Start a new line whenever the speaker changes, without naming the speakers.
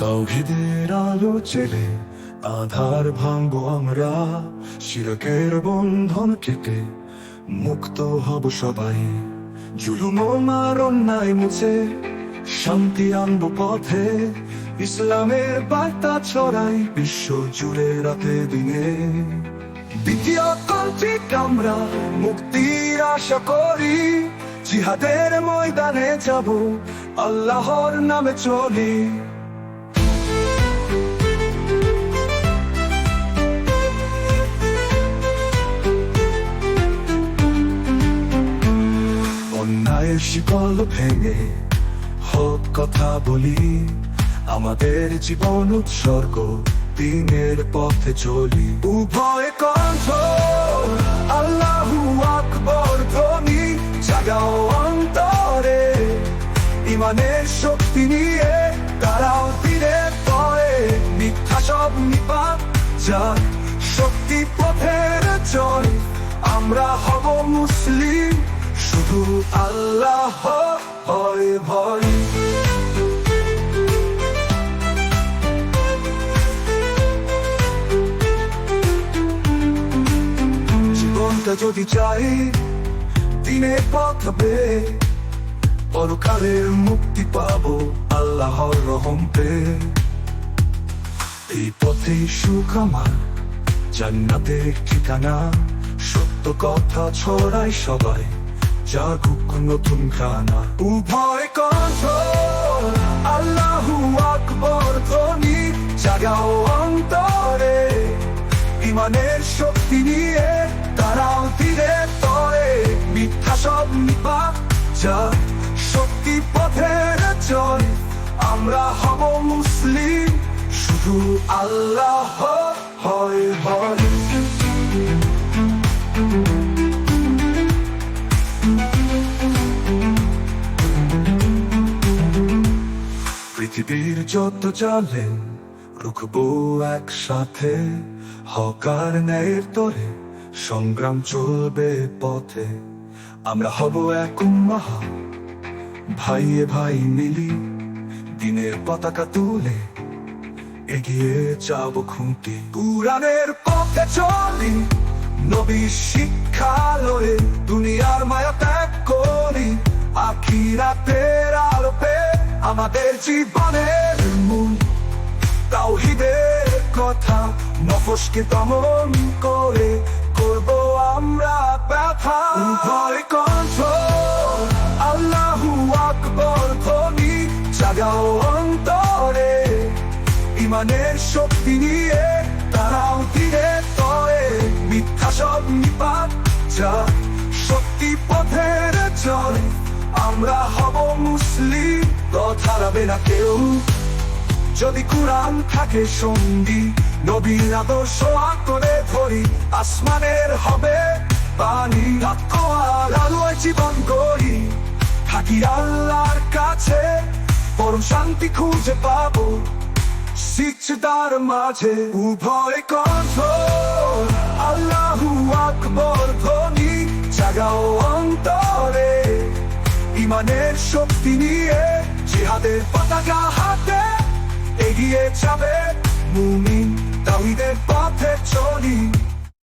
তাওহিদের আলো চেলে আধার ভাঙবো আমরা, শিরকের বন্ধন কেটে মুক্ত হব সবাই। জুলুম মার অন্যায় মুছে শান্তি আনব পথে, ইসলামের বার্তা ছড়াই বিশ্ব জুড়ে রাতে দিনে। কণ্ঠিক আমরা মুক্তির আশা করি, জিহাদের ময়দানে যাব, আল্লাহর নামে চলি। অন্যায়ের শিকল ভেঙে হক কথা বলি, আমাদের জীবন উৎসর্গ, দিনের পথে চলি। উভয় কণ্ঠ ইমানের শক্তি নিয়ে তীরে পড়ে, মিথ্যা সব নিপাত যাক। শক্তি পথের চল আমরা হব মুসলিম, শুধু আল্লাহ হয় ভয়। জীবনটা যদি চাই, দিনের পথ হবে পরকালের মুক্তি পাবো আল্লাহর রহম পেয়ে এই পথে সুখ আমার জান্নাতের ঠিকানা। সত্য কথা ছড়াই সবাই, জাগুক নতুন খানা উভয় কণ্ঠ, আল্লাহু আকবর ধ্বনি, জাগাও অন্তরে। ইমানের শক্তি নিয়ে তারাও তীরে তরে, মিথ্যা সব নিপা, যা আমরা হব মুসলিম, শুধু আল্লাহ হয় হয়। পৃথিবীর যত জালে রুখবো একসাথে হকার ন্যায়ের তরে সংগ্রাম চলবে পথে। আমরা হব এক ভাইয়ে ভাই মিলি দিনের পতাকা তুলে এগিয়ে যাব খুঁটি। পুরাণের পথে চলি, নবীর শিক্ষালয়ে দুনিয়ার মায়া ত্যাগ করি। আখিরাতের আলোপে আমাদের জীবনের মূল তাওহিদের কথা নফসকে দমন করে করব আমরা ব্যথা। জাগাও অন্তরে, ইমানের শক্তি নিয়ে তারাও তীরে তরে। মিথ্যা সব নিপাত যা শক্তি পথের চলে আমরা হব মুসলিম কথা রাবে না কেউ। যদি কোরআন থাকে সঙ্গী নবীর আদর্শ আঁকড়ে ধরি, আসমানের হবে পানি আর আলোয় জীবন গড়ি। থাকি আল্লাহর কাছে পরম শান্তি খুঁজে পাবো। সিজদার মাঝে উভয় কণ্ঠ। আল্লাহু আকবর ধ্বনি, জাগাও অন্তরে। ইমানের শক্তি নিয়ে জিহাদের পতাকা হাতে এগিয়ে যাবে মুমিন, তাহিদের পথে চলি।